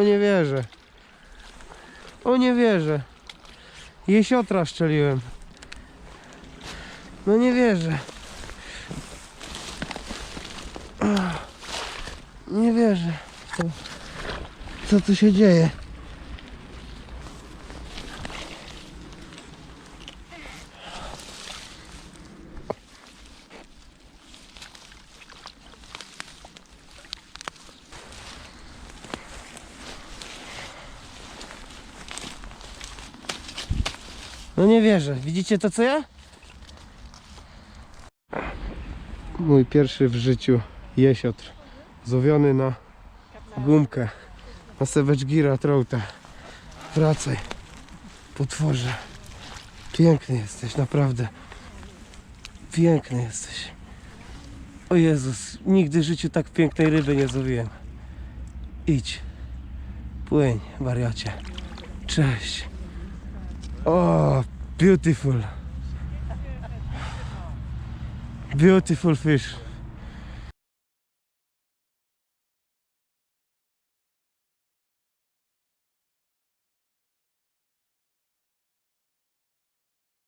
O nie wierzę. O nie wierzę. Jesiotra szczeliłem. No nie wierzę. Nie wierzę. Co, co tu się dzieje? No nie wierzę. Widzicie to co ja? Mój pierwszy w życiu jesiotr. Zowiony na gumkę. Na Savage Gira Trouta. Wracaj. Potworze. Piękny jesteś, naprawdę. Piękny jesteś. O Jezus, nigdy w życiu tak pięknej ryby nie złowiłem. Idź. Płyń, wariacie. Cześć. Oh, beautiful. Beautiful fish.